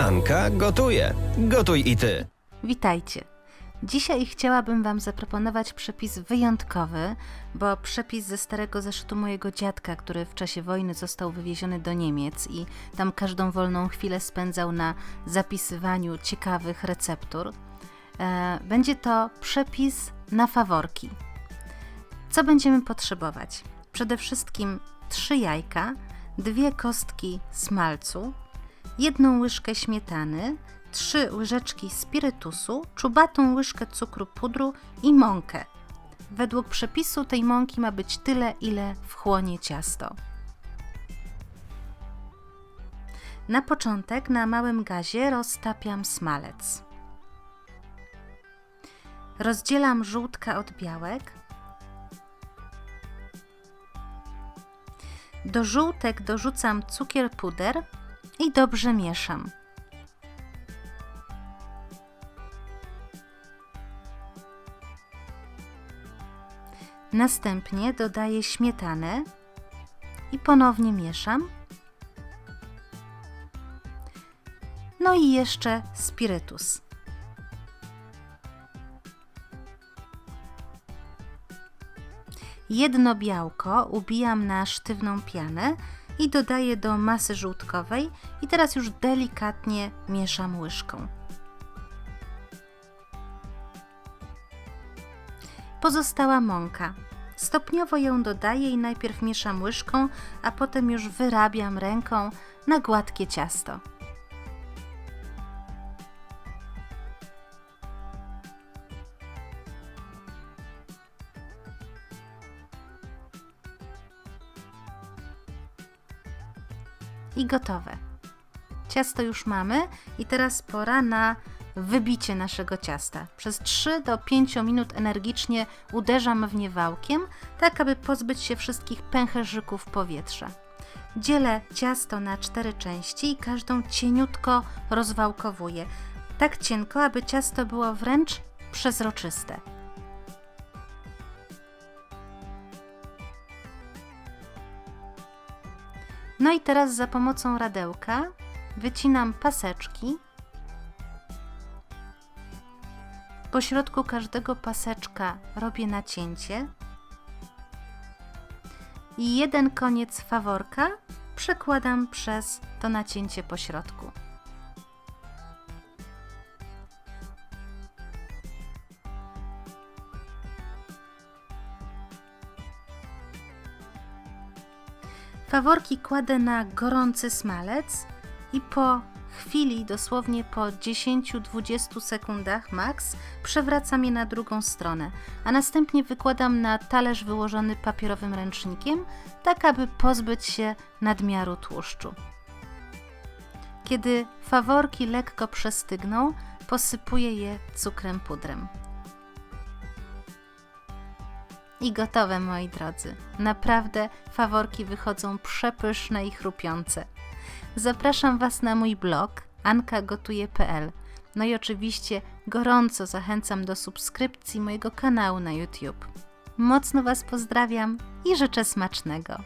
Anka gotuje. Gotuj i ty. Witajcie. Dzisiaj chciałabym Wam zaproponować przepis wyjątkowy, bo przepis ze starego zeszytu mojego dziadka, który w czasie wojny został wywieziony do Niemiec i tam każdą wolną chwilę spędzał na zapisywaniu ciekawych receptur. E, będzie to przepis na faworki. Co będziemy potrzebować? Przede wszystkim trzy jajka, dwie kostki smalcu, jedną łyżkę śmietany, trzy łyżeczki spirytusu, czubatą łyżkę cukru pudru i mąkę. Według przepisu tej mąki ma być tyle, ile wchłonie ciasto. Na początek na małym gazie roztapiam smalec. Rozdzielam żółtka od białek. Do żółtek dorzucam cukier puder i dobrze mieszam. Następnie dodaję śmietanę i ponownie mieszam. No i jeszcze spirytus. Jedno białko ubijam na sztywną pianę i dodaję do masy żółtkowej i teraz już delikatnie mieszam łyżką. Pozostała mąka. Stopniowo ją dodaję i najpierw mieszam łyżką, a potem już wyrabiam ręką na gładkie ciasto. I gotowe. Ciasto już mamy i teraz pora na wybicie naszego ciasta. Przez 3 do 5 minut energicznie uderzam w nie wałkiem, tak aby pozbyć się wszystkich pęcherzyków powietrza. Dzielę ciasto na cztery części i każdą cieniutko rozwałkowuję. Tak cienko, aby ciasto było wręcz przezroczyste. No i teraz za pomocą radełka wycinam paseczki. Po środku każdego paseczka robię nacięcie i jeden koniec faworka przekładam przez to nacięcie po środku. Faworki kładę na gorący smalec i po chwili, dosłownie po 10-20 sekundach max, przewracam je na drugą stronę, a następnie wykładam na talerz wyłożony papierowym ręcznikiem, tak aby pozbyć się nadmiaru tłuszczu. Kiedy faworki lekko przestygną, posypuję je cukrem pudrem. I gotowe, moi drodzy. Naprawdę faworki wychodzą przepyszne i chrupiące. Zapraszam Was na mój blog ankagotuje.pl. No i oczywiście gorąco zachęcam do subskrypcji mojego kanału na YouTube. Mocno Was pozdrawiam i życzę smacznego.